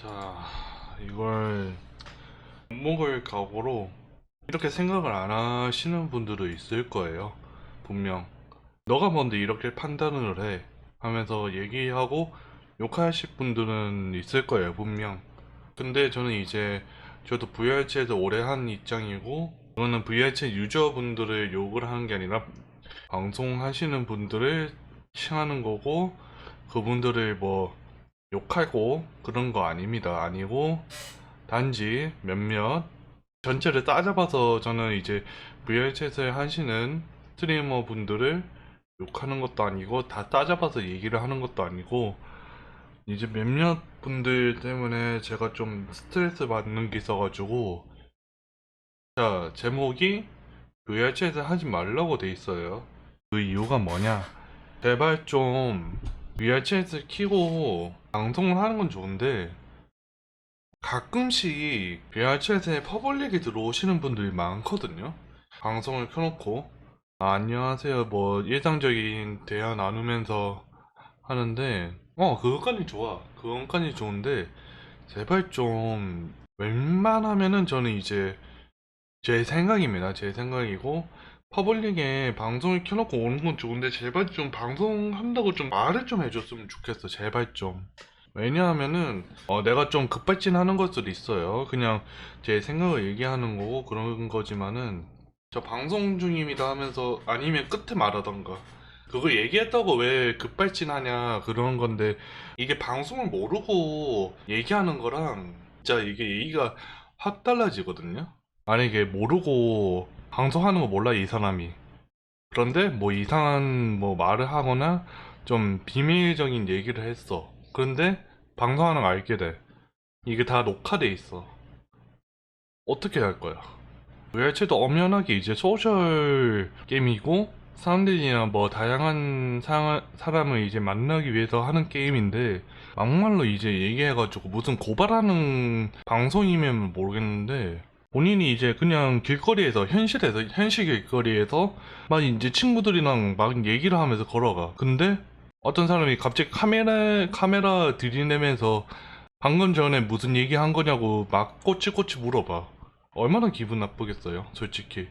자, 이걸 못 먹을 각오로 이렇게 생각을 안 하시는 분들도 있을 거예요. 분명. 너가 뭔데 이렇게 판단을 해? 하면서 얘기하고 욕하실 분들은 있을 거예요, 분명. 근데 저는 이제 저도 VR챗을 오래 한 입장이고, 이거는 VR챗 유저분들을 욕을 하는 게 아니라 방송하시는 분들을 칭하는 거고, 그분들을 뭐 욕하고 그런 거 아닙니다. 아니고 단지 몇몇 전체를 따져봐서 저는 이제 VR챗을 하시는 스트리머 분들을 욕하는 것도 아니고 다 따져봐서 얘기를 하는 것도 아니고 이제 몇몇 분들 때문에 제가 좀 스트레스 받는 게 있어가지고 자 제목이 VR챗을 하지 말라고 돼 있어요. 그 이유가 뭐냐? 제발 좀 VR챗을 키고 방송을 하는 건 좋은데 가끔씩 VR챗에 퍼블릭이 들어오시는 분들이 많거든요. 방송을 켜놓고 아, 안녕하세요. 뭐 일상적인 대화 나누면서 하는데 어 그것까지 좋아. 그것까지 좋은데 제발 좀 웬만하면은 저는 이제 제 생각입니다. 제 생각이고 퍼블릭에 방송을 켜놓고 오는 건 좋은데 제발 좀 방송한다고 좀 말을 좀 해줬으면 좋겠어. 제발 좀. 왜냐하면은 어, 내가 좀 급발진하는 걸 수도 있어요. 그냥 제 생각을 얘기하는 거고 그런 거지만은 저 방송 중입니다 하면서 아니면 끝에 말하던가. 그거 얘기했다고 왜 급발진하냐 그런 건데 이게 방송을 모르고 얘기하는 거랑 진짜 이게 얘기가 확 달라지거든요. 만약에 모르고 방송하는 거 몰라 이 사람이. 그런데 뭐 이상한 뭐 말을 하거나 좀 비밀적인 얘기를 했어. 그런데 방송하는 거 알게 돼. 이게 다 녹화돼 있어. 어떻게 할 거야? VR챗도 엄연하게 이제 소셜 게임이고 사람들이나 뭐 다양한 사, 사람을 이제 만나기 위해서 하는 게임인데 막말로 이제 얘기해가지고 무슨 고발하는 방송이면 모르겠는데 본인이 이제 그냥 길거리에서 현실에서 현실 길거리에서 막 이제 친구들이랑 막 얘기를 하면서 걸어가. 근데 어떤 사람이 갑자기 카메라 카메라 들이내면서 방금 전에 무슨 얘기 한 거냐고 막 꼬치꼬치 물어봐. 얼마나 기분 나쁘겠어요 솔직히.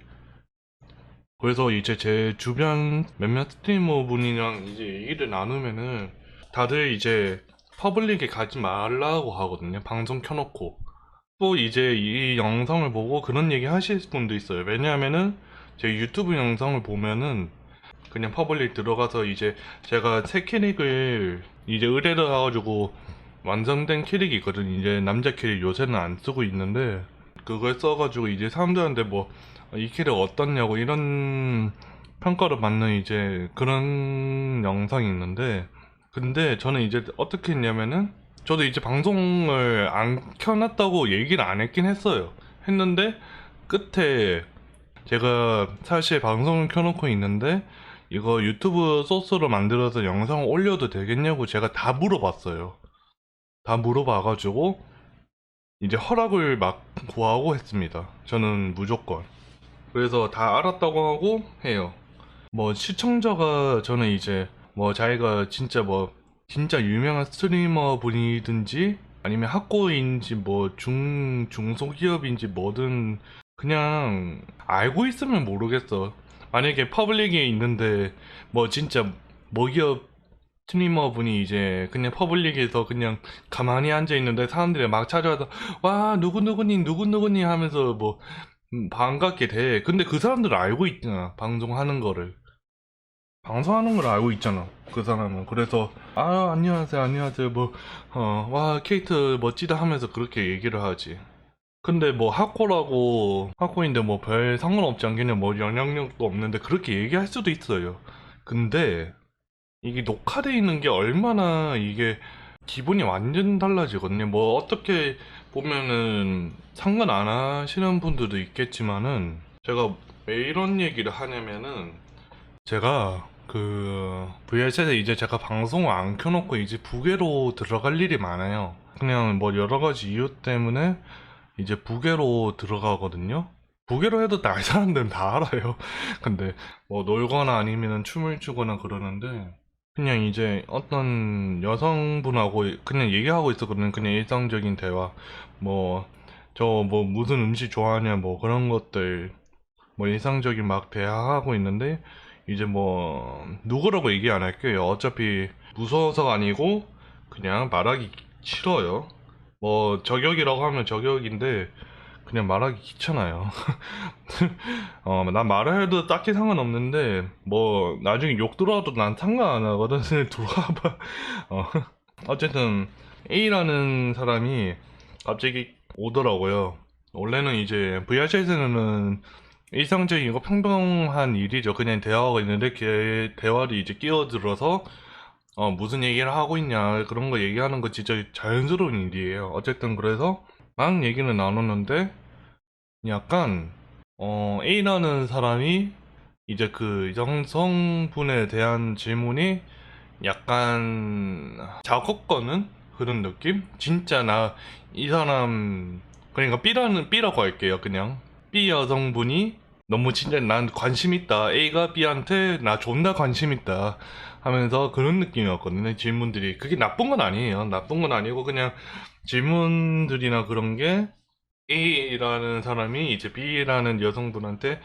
그래서 이제 제 주변 몇몇 스트리머 분이랑 이제 얘기를 나누면은 다들 이제 퍼블릭에 가지 말라고 하거든요 방송 켜놓고 또 이제 이 영상을 보고 그런 얘기 하실 분도 있어요. 왜냐하면은 제 유튜브 영상을 보면은 그냥 퍼블릭 들어가서 이제 제가 새 캐릭을 이제 의뢰를 해가지고 완성된 캐릭이 있거든 이제 남자 캐릭 요새는 안 쓰고 있는데 그걸 써가지고 이제 사람들한테 뭐 이 캐릭 어떻냐고 이런 평가를 받는 이제 그런 영상이 있는데 근데 저는 이제 어떻게 했냐면은 저도 이제 방송을 안 켜놨다고 얘기를 안 했긴 했어요. 했는데 끝에 제가 사실 방송을 켜놓고 있는데 이거 유튜브 소스로 만들어서 영상을 올려도 되겠냐고 제가 다 물어봤어요. 다 물어봐가지고 이제 허락을 막 구하고 했습니다. 저는 무조건. 그래서 다 알았다고 하고 해요. 뭐 시청자가 저는 이제 뭐 자기가 진짜 뭐 진짜 유명한 스트리머 분이든지 아니면 학고인지 뭐 중 중소기업인지 뭐든 그냥 알고 있으면 모르겠어. 만약에 퍼블릭에 있는데 뭐 진짜 모기업 스트리머 분이 이제 그냥 퍼블릭에서 그냥 가만히 앉아 있는데 사람들이 막 찾아와서 와 누구 누구니 누구 누구니 하면서 뭐 음, 반갑게 돼. 근데 그 사람들은 알고 있잖아. 방송하는 거를. 방송하는 걸 알고 있잖아. 그 사람은. 그래서, 아, 안녕하세요, 안녕하세요. 뭐, 어, 와, 케이트 멋지다 하면서 그렇게 얘기를 하지. 근데 뭐, 학고라고, 학고인데 뭐, 별 상관없지 않겠냐. 뭐, 영향력도 없는데, 그렇게 얘기할 수도 있어요. 근데, 이게 녹화돼 있는 게 얼마나 이게 기분이 완전 달라지거든요. 뭐, 어떻게 보면은 상관 안 하시는 분들도 있겠지만은 제가 왜 이런 얘기를 하냐면은 제가 그 VR챗에 이제 제가 방송을 안 켜놓고 이제 부계로 들어갈 일이 많아요. 그냥 뭐 여러 가지 이유 때문에 이제 부계로 들어가거든요. 부계로 해도 날 사람들은 다 알아요. 근데 뭐 놀거나 아니면은 춤을 추거나 그러는데 그냥 이제 어떤 여성분하고 그냥 얘기하고 있었거든요. 그냥 일상적인 대화. 뭐, 저뭐 무슨 음식 좋아하냐, 뭐 그런 것들. 뭐 일상적인 막 대화하고 있는데, 이제 뭐, 누구라고 얘기 안 할게요. 어차피 무서워서가 아니고, 그냥 말하기 싫어요. 뭐, 저격이라고 하면 저격인데, 그냥 말하기 귀찮아요. 어, 난 말을 해도 딱히 상관없는데, 뭐, 나중에 욕 들어와도 난 상관 안 하거든. 들어와봐. 어, 어쨌든, A라는 사람이 갑자기 오더라고요. 원래는 이제, VR챗에는 일상적이고 평범한 일이죠. 그냥 대화가 있는데, 걔 대화를 이제 끼어들어서, 어, 무슨 얘기를 하고 있냐, 그런 거 얘기하는 거 진짜 자연스러운 일이에요. 어쨌든 그래서, 막 얘기는 나눴는데, 약간, 어, A라는 사람이 이제 그 여성분에 대한 질문이 약간 작업 거는 그런 느낌? 진짜 나 이 사람 그러니까 B라는 B라고 할게요 그냥 B 여성분이 너무 진짜 난 관심 있다. A가 B한테 나 존나 관심 있다. 하면서 그런 느낌이었거든요. 질문들이. 그게 나쁜 건 아니에요. 나쁜 건 아니고 그냥 질문들이나 그런 게 A라는 사람이 이제 B라는 여성분한테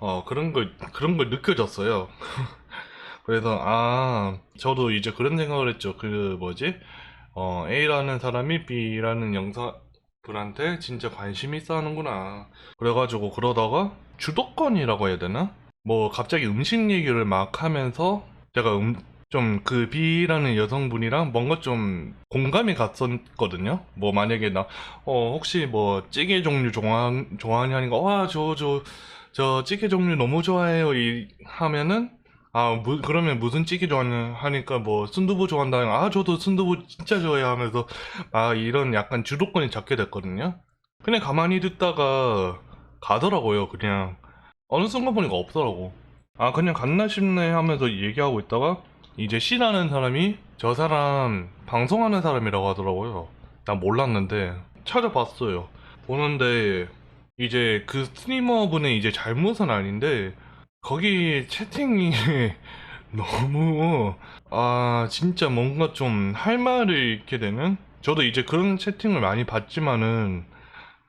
어 그런 걸 그런 걸 느껴졌어요. 그래서 아 저도 이제 그런 생각을 했죠. 그 뭐지? 어 A라는 사람이 B라는 영사 분한테 진짜 관심 있어 하는구나. 그래가지고 그러다가 주도권이라고 해야 되나? 뭐 갑자기 음식 얘기를 막 하면서 제가 음, 좀 그 B라는 여성분이랑 뭔가 좀 공감이 갔었거든요. 뭐 만약에 나 어 혹시 뭐 찌개 종류 좋아 좋아하냐 하니까 와저 저 저 찌개 종류 너무 좋아해요 이 하면은 아 무, 그러면 무슨 찌개 좋아하냐 하니까 뭐 순두부 좋아한다 아 저도 순두부 진짜 좋아해 하면서 아 이런 약간 주도권이 잡게 됐거든요. 그냥 가만히 듣다가 가더라고요. 그냥 어느 순간 보니까 없더라고. 아 그냥 갔나 싶네 하면서 얘기하고 있다가 이제 C라는 사람이 저 사람 방송하는 사람이라고 하더라고요. 난 몰랐는데 찾아봤어요. 보는데 이제 그 스트리머 분의 이제 잘못은 아닌데 거기 채팅이 너무 아 진짜 뭔가 좀 할 말을 잃게 되는 저도 이제 그런 채팅을 많이 봤지만은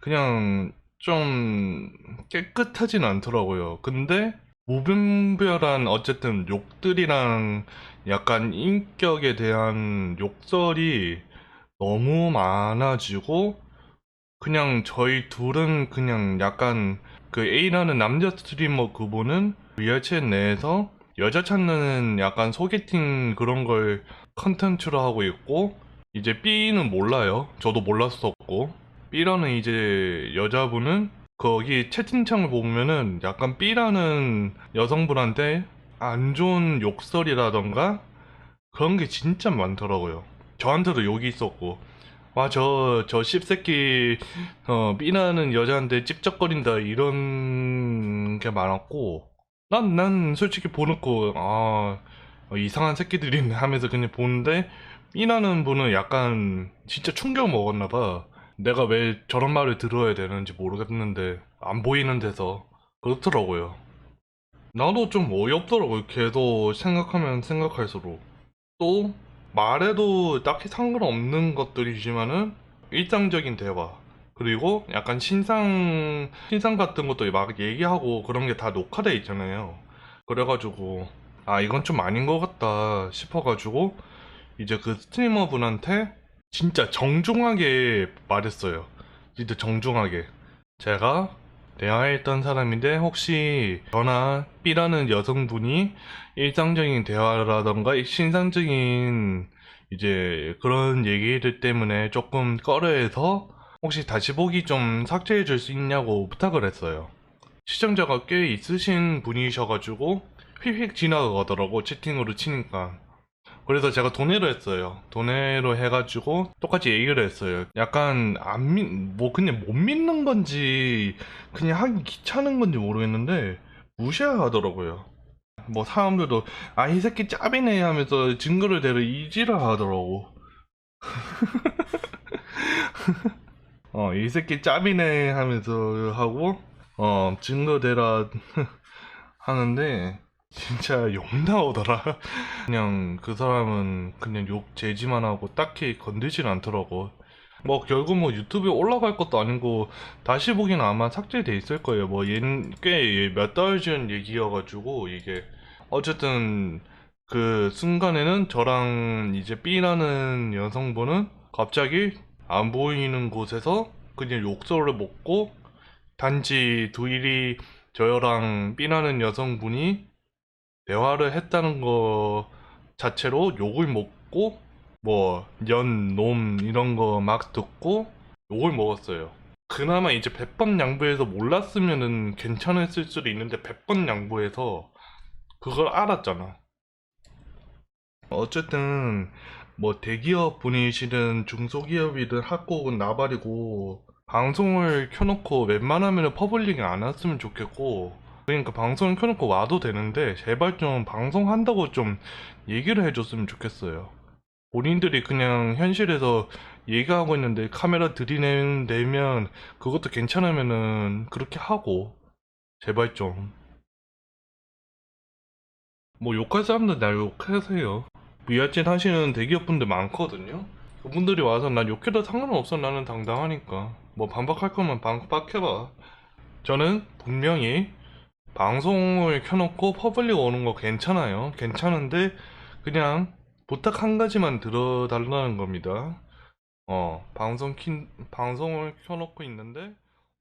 그냥 좀 깨끗하진 않더라고요. 근데 무분별한 어쨌든 욕들이랑 약간 인격에 대한 욕설이 너무 많아지고 그냥 저희 둘은 그냥 약간 그 A라는 남자 스트리머 그분은 리얼챗 내에서 여자 찾는 약간 소개팅 그런 걸 컨텐츠로 하고 있고 이제 B는 몰라요. 저도 몰랐었고 B라는 이제 여자분은 거기 채팅창을 보면은 약간 B라는 여성분한테 안 좋은 욕설이라던가 그런 게 진짜 많더라고요. 저한테도 욕이 있었고 와 저 저 씹새끼 어 B라는 여자한테 찝쩍거린다 이런 게 많았고 난 난 솔직히 보놓고 아 어, 이상한 새끼들이네 하면서 그냥 보는데 B라는 분은 약간 진짜 충격 먹었나 봐. 내가 왜 저런 말을 들어야 되는지 모르겠는데 안 보이는 데서 그렇더라고요. 나도 좀 어이없더라고요. 걔도 생각하면 생각할수록 또 말해도 딱히 상관없는 것들이지만은 일상적인 대화 그리고 약간 신상 신상 같은 것도 막 얘기하고 그런 게 다 녹화돼 있잖아요. 그래가지고 아 이건 좀 아닌 것 같다 싶어가지고 이제 그 스트리머 분한테 진짜 정중하게 말했어요. 진짜 정중하게. 제가 대화했던 사람인데 혹시 저나 B라는 여성분이 일상적인 대화라던가 신상적인 이제 그런 얘기들 때문에 조금 꺼려해서 혹시 다시 보기 좀 삭제해 줄 수 있냐고 부탁을 했어요. 시청자가 꽤 있으신 분이셔가지고 휙휙 지나가더라고 채팅으로 치니까. 그래서 제가 돈으로 했어요. 돈으로 해가지고 똑같이 얘기를 했어요. 약간 안 믿, 뭐 그냥 못 믿는 건지 그냥 하기 귀찮은 건지 모르겠는데 무시하더라고요. 뭐 사람들도 아 이 새끼 짭이네 하면서 증거를 대러 이지라 하더라고. 어 이 새끼 짭이네 하면서 하고 어 증거 대라 하는데 진짜 욕 나오더라. 그냥 그 사람은 그냥 욕 제지만 하고 딱히 건들진 않더라고. 뭐 결국 뭐 유튜브에 올라갈 것도 아니고 다시 보기는 아마 삭제돼 있을 거예요. 뭐꽤몇 달 전 얘기여가지고 이게 어쨌든 그 순간에는 저랑 이제 B라는 여성분은 갑자기 안 보이는 곳에서 그냥 욕설을 먹고 단지 둘이 저랑 B라는 여성분이 대화를 했다는 거 자체로 욕을 먹고 뭐 연, 놈 이런 거 막 듣고 욕을 먹었어요. 그나마 이제 100번 양보해서 몰랐으면은 괜찮았을 수도 있는데 100번 양보해서 그걸 알았잖아. 어쨌든 뭐 대기업 분이시든 중소기업이든 학국은 나발이고 방송을 켜놓고 웬만하면 퍼블릭이 안 왔으면 좋겠고 그러니까 방송을 켜놓고 와도 되는데 제발 좀 방송한다고 좀 얘기를 해줬으면 좋겠어요. 본인들이 그냥 현실에서 얘기하고 있는데 카메라 들이내면 그것도 괜찮으면은 그렇게 하고 제발 좀. 뭐 욕할 사람들 날 욕하세요. 미아찐 하시는 대기업분들 많거든요. 그분들이 와서 난 욕해도 상관없어 나는 당당하니까. 뭐 반박할 거면 반박해봐. 저는 분명히 방송을 켜놓고 퍼블릭 오는 거 괜찮아요. 괜찮은데 그냥 부탁 한 가지만 들어달라는 겁니다. 어, 방송 킨, 방송을 켜놓고 있는데